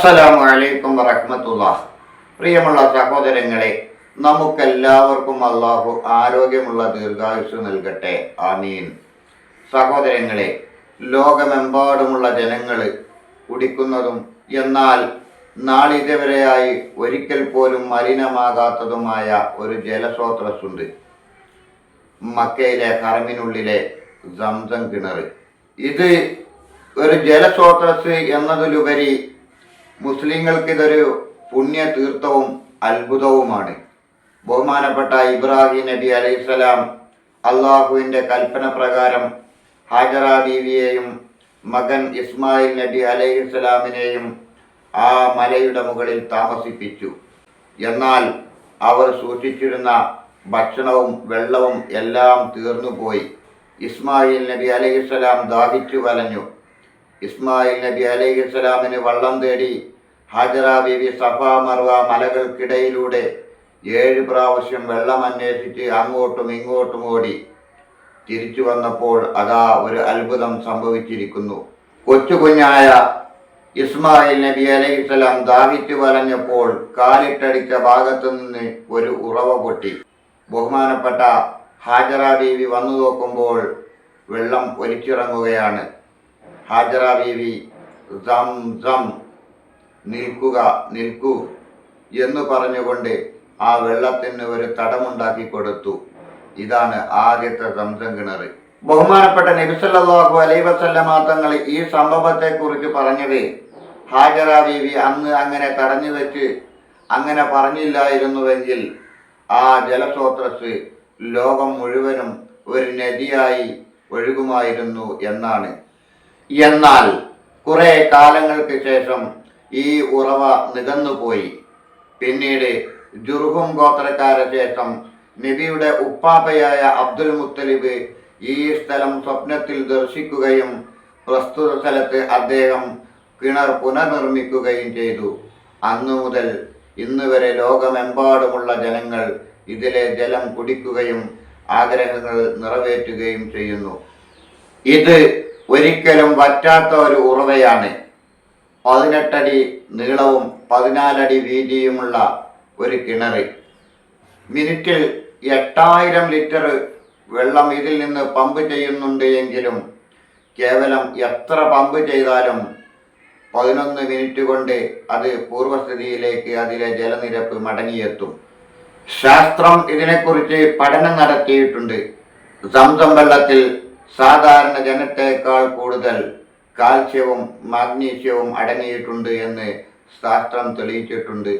അസ്സലാമു അലൈക്കും വറഹ്മത്തുള്ള പ്രിയമുള്ള സഹോദരങ്ങളെ നമുക്കെല്ലാവർക്കും അള്ളാഹു ആരോഗ്യമുള്ള ദീർഘായുസ് നൽകട്ടെ. ആമീൻ. സഹോദരങ്ങളെ ലോകമെമ്പാടുമുള്ള ജനങ്ങൾ കുടിക്കുന്നതും എന്നാൽ നാളിതുവരെയായി ഒരിക്കൽ പോലും മലിനമാകാത്തതുമായ ഒരു ജലസ്രോതസ്സുണ്ട്. മക്കയിലെ ഹറമിനുള്ളിലെ സംസം കിണർ ഇത് ഒരു ജലസ്രോതസ് എന്നതിലുപരി മുസ്ലിങ്ങൾക്ക് ഇതൊരു പുണ്യ തീർത്ഥവും അത്ഭുതവുമാണ്. ബഹുമാനപ്പെട്ട ഇബ്രാഹിം നബി അലൈഹിസ്സലാം അള്ളാഹുവിന്റെ കൽപ്പന പ്രകാരം ഹാജറ ബീവിയെയും മകൻ ഇസ്മായിൽ നബി അലൈഹിസ്സലാമിനെയും ആ മലയുടെ മുകളിൽ താമസിപ്പിച്ചു. എന്നാൽ അവർ സൂക്ഷിച്ചിരുന്ന ഭക്ഷണവും വെള്ളവും എല്ലാം തീർന്നുപോയി. ഇസ്മായിൽ നബി അലൈഹിസ്സലാം ദാഹിച്ചു വലഞ്ഞു. ഇസ്മായിൽ നബി അലൈഹി സ്വലാമിന് വള്ളം തേടി ഹാജറ ബീവി സഫ മർവ മലകൾക്കിടയിലൂടെ ഏഴ് പ്രാവശ്യം വെള്ളം അന്വേഷിച്ച് അങ്ങോട്ടും ഇങ്ങോട്ടും ഓടി തിരിച്ചു വന്നപ്പോൾ അതാ ഒരു അത്ഭുതം സംഭവിച്ചിരിക്കുന്നു. കൊച്ചുകുഞ്ഞായ ഇസ്മായിൽ നബി അലൈഹിസ്സലാം ദാഹിച്ചു വലഞ്ഞപ്പോൾ കാലിട്ടടിച്ച ഭാഗത്തു നിന്ന് ഒരു ഉറവ പൊട്ടി. ബഹുമാനപ്പെട്ട ഹാജറ ബീവി വന്നു നോക്കുമ്പോൾ വെള്ളം ഒലിച്ചിറങ്ങുകയാണ്. ഹാജറ ബീവി ജം ജം നിൽക്കുക നിൽക്കൂ എന്ന് പറഞ്ഞുകൊണ്ട് ആ വെള്ളത്തിന് ഒരു തടമുണ്ടാക്കി കൊടുത്തു. ഇതാണ് ആദ്യത്തെ സംസം കിണർ ബഹുമാനപ്പെട്ട നബിസല്ലാഹു അലൈ വസല്ലമ ഈ സംഭവത്തെ കുറിച്ച് പറഞ്ഞത് ഹാജറ ബീവി അന്ന് അങ്ങനെ തടഞ്ഞു വെച്ച് അങ്ങനെ പറഞ്ഞില്ലായിരുന്നുവെങ്കിൽ ആ ജലസ്രോതസ് ലോകം മുഴുവനും ഒരു നദിയായി ഒഴുകുമായിരുന്നു എന്നാണ്. എന്നാൽ കുറെ കാലങ്ങൾക്ക് ശേഷം ഈ ഉറവ നികന്നുപോയി പിന്നീട് ജുർഹും ഗോത്രക്കാരെ ശേഷം നബിയുടെ ഉപ്പാപ്പയായ അബ്ദുൽ മുത്തലിബ് ഈ സ്ഥലം സ്വപ്നത്തിൽ ദർശിക്കുകയും പ്രസ്തുത സ്ഥലത്ത് അദ്ദേഹം കിണർ പുനർനിർമ്മിക്കുകയും ചെയ്തു. അന്നു മുതൽ ഇന്ന് വരെ ലോകമെമ്പാടുമുള്ള ജനങ്ങൾ ഇതിലെ ജലം കുടിക്കുകയും ആഗ്രഹങ്ങൾ നിറവേറ്റുകയും ചെയ്യുന്നു. ഇത് ഒരിക്കലും വറ്റാത്ത ഒരു ഉറവയാണ്. പതിനെട്ടടി നീളവും പതിനാലടി വീതിയുമുള്ള ഒരു കിണർ മിനിറ്റിൽ എട്ടായിരം ലിറ്റർ വെള്ളം ഇതിൽ നിന്ന് പമ്പ് ചെയ്യുന്നുണ്ട് എങ്കിലും കേവലം എത്ര പമ്പ് ചെയ്താലും പതിനൊന്ന് മിനിറ്റ് കൊണ്ട് അത് പൂർവസ്ഥിതിയിലേക്ക് അതിലെ ജലനിരപ്പ് മടങ്ങിയെത്തും. ശാസ്ത്രം ഇതിനെക്കുറിച്ച് പഠനം നടത്തിയിട്ടുണ്ട്. സംസം വെള്ളത്തിൽ സാധാരണ ജനത്തേക്കാൾ കൂടുതൽ കാൽസ്യവും മാഗ്നീഷ്യവും അടങ്ങിയിട്ടുണ്ട് എന്ന് ശാസ്ത്രം തെളിയിച്ചിട്ടുണ്ട്.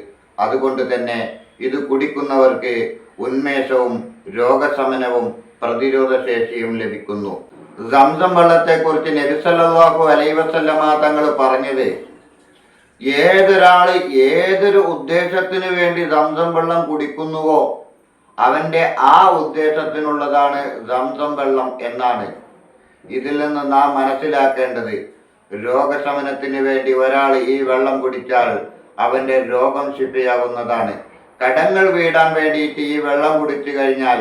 അതുകൊണ്ട് തന്നെ ഇത് കുടിക്കുന്നവർക്ക് ഉന്മേഷവും രോഗശമനവും പ്രതിരോധ ശേഷിയും ലഭിക്കുന്നു. സംസം വെള്ളത്തെക്കുറിച്ച് നബിസല്ലാഹു അലൈ വസല്ലമ തങ്ങൾ പറഞ്ഞത് ഏതൊരാൾ ഏതൊരു ഉദ്ദേശത്തിന് വേണ്ടി സംസം വെള്ളം കുടിക്കുന്നുവോ അവന്റെ ആ ഉദ്ദേശത്തിനുള്ളതാണ് സംസം വെള്ളം എന്നാണ്. ഇതിൽ നിന്ന് നാം മനസ്സിലാക്കേണ്ടത് രോഗശമനത്തിന് വേണ്ടി ഒരാൾ ഈ വെള്ളം കുടിച്ചാൽ അവന്റെ രോഗം ശിപ്പിയാകുന്നതാണ് കടങ്ങൾ വീടാൻ വേണ്ടിയിട്ട് ഈ വെള്ളം കുടിച്ചു കഴിഞ്ഞാൽ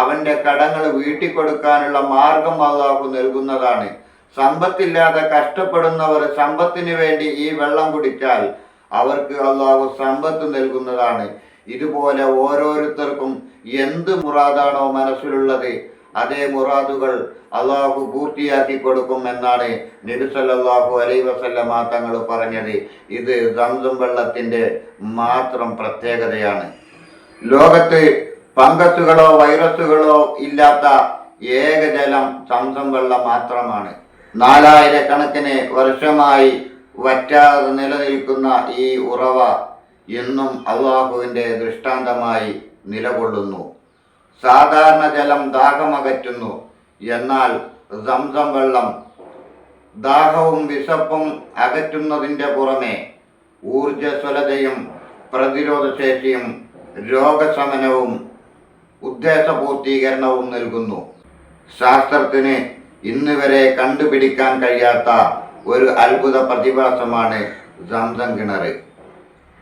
അവന്റെ കടങ്ങൾ വീട്ടി കൊടുക്കാനുള്ള മാർഗം അള്ളാഹു നൽകുന്നതാണ്. സമ്പത്തില്ലാതെ കഷ്ടപ്പെടുന്നവർ സമ്പത്തിന് വേണ്ടി ഈ വെള്ളം കുടിച്ചാൽ അവർക്ക് അള്ളാഹു സമ്പത്ത് നൽകുന്നതാണ്. ഇതുപോലെ ഓരോരുത്തർക്കും എന്ത് മുറാദാണോ മനസ്സിലുള്ളത് അതേ മുറാദുകൾ അള്ളാഹു പൂർത്തിയാക്കി കൊടുക്കും എന്നാണ് നബിസല്ലാഹു അലൈ വസല്ലമ തങ്ങൾ പറഞ്ഞത്. ഇത് ദന്തും വെള്ളത്തിന്റെ മാത്രം പ്രത്യേകതയാണ്. ലോകത്ത് ഫംഗസുകളോ വൈറസുകളോ ഇല്ലാത്ത ഏക ജലം സംസം വെള്ളം മാത്രമാണ്. നാലായിരക്കണക്കിന് വർഷമായി വറ്റാതെ നിലനിൽക്കുന്ന ഈ ഉറവ എന്നും അള്ളാഹുവിന്റെ ദൃഷ്ടാന്തമായി നിലകൊള്ളുന്നു. സാധാരണ ജലം ദാഹമകറ്റുന്നു. എന്നാൽ സംസം വെള്ളം ദാഹവും വിശപ്പും അകറ്റുന്നതിന്റെ പുറമെ ഊർജസ്വലതയും പ്രതിരോധശേഷിയും രോഗശമനവും ഉദ്ദേശപൂർത്തീകരണവും നൽകുന്നു. ശാസ്ത്രത്തിന് ഇന്ന് വരെ കണ്ടുപിടിക്കാൻ കഴിയാത്ത ഒരു അത്ഭുത പ്രതിഭാസമാണ് സംസം കിണർ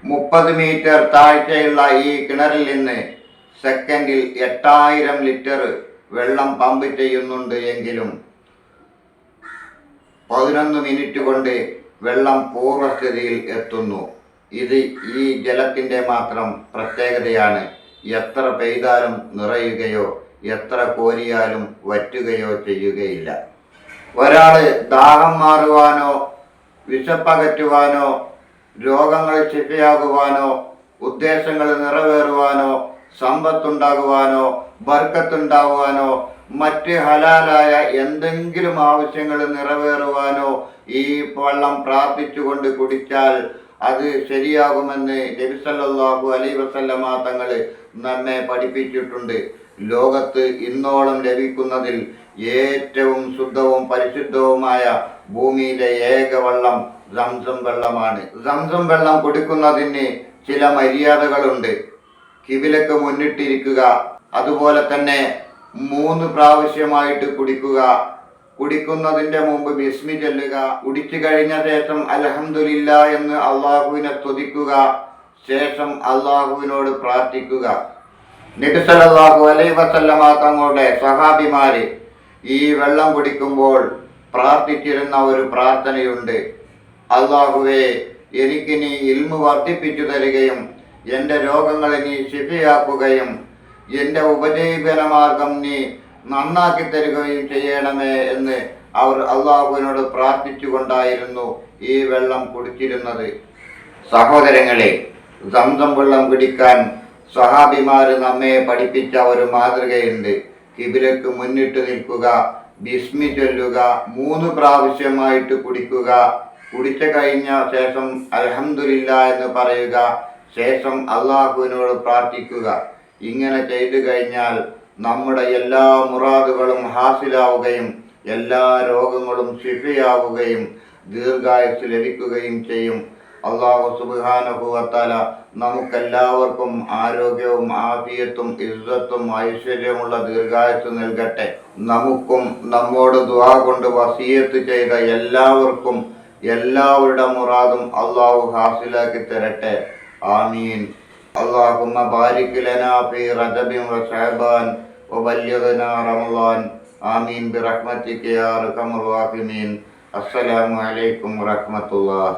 മുപ്പത് മീറ്റർ താഴ്ചയുള്ള ഈ കിണറിൽ നിന്ന് സെക്കൻഡിൽ എട്ടായിരം ലിറ്റർ വെള്ളം പമ്പ് ചെയ്യുന്നുണ്ട് എങ്കിലും പതിനൊന്ന് മിനിറ്റ് കൊണ്ട് വെള്ളം പൂർവസ്ഥിതിയിൽ എത്തുന്നു. ഇത് ഈ ജലത്തിന്റെ മാത്രം പ്രത്യേകതയാണ്. എത്ര പെയ്താലും നിറയുകയോ എത്ര കോരിയാലും വറ്റുകയോ ചെയ്യുകയില്ല. ഒരാൾ ദാഹം മാറുവാനോ വിശപ്പകറ്റുവാനോ രോഗങ്ങൾ ശിഫയാകുവാനോ ഉദ്ദേശങ്ങൾ നിറവേറുവാനോ സമ്പത്തുണ്ടാകുവാനോ ബർക്കത്തുണ്ടാകുവാനോ മറ്റ് ഹലാലായ എന്തെങ്കിലും ആവശ്യങ്ങൾ നിറവേറുവാനോ ഈ വെള്ളം പ്രാർത്ഥിച്ചുകൊണ്ട് കുടിച്ചാൽ അത് ശരിയാകുമെന്ന് നബിസല്ലാഹു അലൈ വസല്ലമ തങ്ങൾ നമ്മെ പഠിപ്പിച്ചിട്ടുണ്ട്. ലോകത്ത് ഇന്നോളം ലഭിക്കുന്നതിൽ ഏറ്റവും ശുദ്ധവും പരിശുദ്ധവുമായ ഭൂമിയിലെ ഏക വെള്ളം സംസം വെള്ളമാണ്. സംസം വെള്ളം കുടിക്കുന്നതിന് ചില മര്യാദകളുണ്ട്. കിബിലക്ക് മുന്നിട്ടിരിക്കുക. അതുപോലെ തന്നെ മൂന്ന് പ്രാവശ്യമായിട്ട് കുടിക്കുക. കുടിക്കുന്നതിന്റെ മുമ്പ് ബിസ്മി ചൊല്ലുക. കുടിച്ചു കഴിഞ്ഞ ശേഷം അലഹമില്ല എന്ന് അള്ളാഹുവിനെ സ്തുതിക്കുക ശേഷം അള്ളാഹുവിനോട് പ്രാർത്ഥിക്കുക. നബിസലല്ലാഹു അലൈ വസല്ലമ തങ്ങളുടെ സഹാബിമാര് ഈ വെള്ളം കുടിക്കുമ്പോൾ പ്രാർത്ഥിച്ചിരുന്ന ഒരു പ്രാർത്ഥനയുണ്ട്. അള്ളാഹുവെ എനിക്ക് നീ ഇൽമു വർദ്ധിപ്പിച്ചു തരികയും എന്റെ രോഗങ്ങളെ നീ ശിഫിയാക്കുകയും എന്റെ ഉപജീവന മാർഗം നീ നന്നാക്കി തരികയും ചെയ്യണമേ എന്ന് അവർ അള്ളാഹുവിനോട് പ്രാർത്ഥിച്ചുകൊണ്ടായിരുന്നു ഈ വെള്ളം കുടിച്ചിരുന്നത്. സഹോദരങ്ങളെ സ്വന്തം വെള്ളം കുടിക്കാൻ സഹാബിമാർ നമ്മെ പഠിപ്പിച്ച ഒരു മാതൃകയുണ്ട്. കിബിലക്ക് മുന്നിട്ട് നിൽക്കുക ബിസ്മി ചൊല്ലുക മൂന്ന് പ്രാവശ്യമായിട്ട് കുടിക്കുക. കുടിച്ച കഴിഞ്ഞ ശേഷം അലഹമില്ല എന്ന് പറയുക ശേഷം അള്ളാഹുവിനോട് പ്രാർത്ഥിക്കുക. ഇങ്ങനെ ചെയ്തു കഴിഞ്ഞാൽ നമ്മുടെ എല്ലാ മുറാദുകളും ഹാസിലാവുകയും എല്ലാ രോഗങ്ങളും ശിഫയാവുകയും ദീർഘായുസ് ലഭിക്കുകയും ചെയ്യും. അള്ളാഹു സുബാനുഭവത്താല നമുക്കെല്ലാവർക്കും ആരോഗ്യവും ആഫിയത്തും ഇസ്വത്തും ഐശ്വര്യമുള്ള ദീർഘായുസ് നൽകട്ടെ. നമുക്കും നമ്മോട് ദുആ കൊണ്ട് വസീയത്ത് ചെയ്ത എല്ലാവർക്കും എല്ലാവരുടെ മുറാദും അള്ളാഹു ഹാസിലാക്കി തരട്ടെ. آمين اللهم بارك لنا في رجب وشعبان وبلغنا رمضان آمين برحمتك يا أرحم الراحمين السلام عليكم ورحمة الله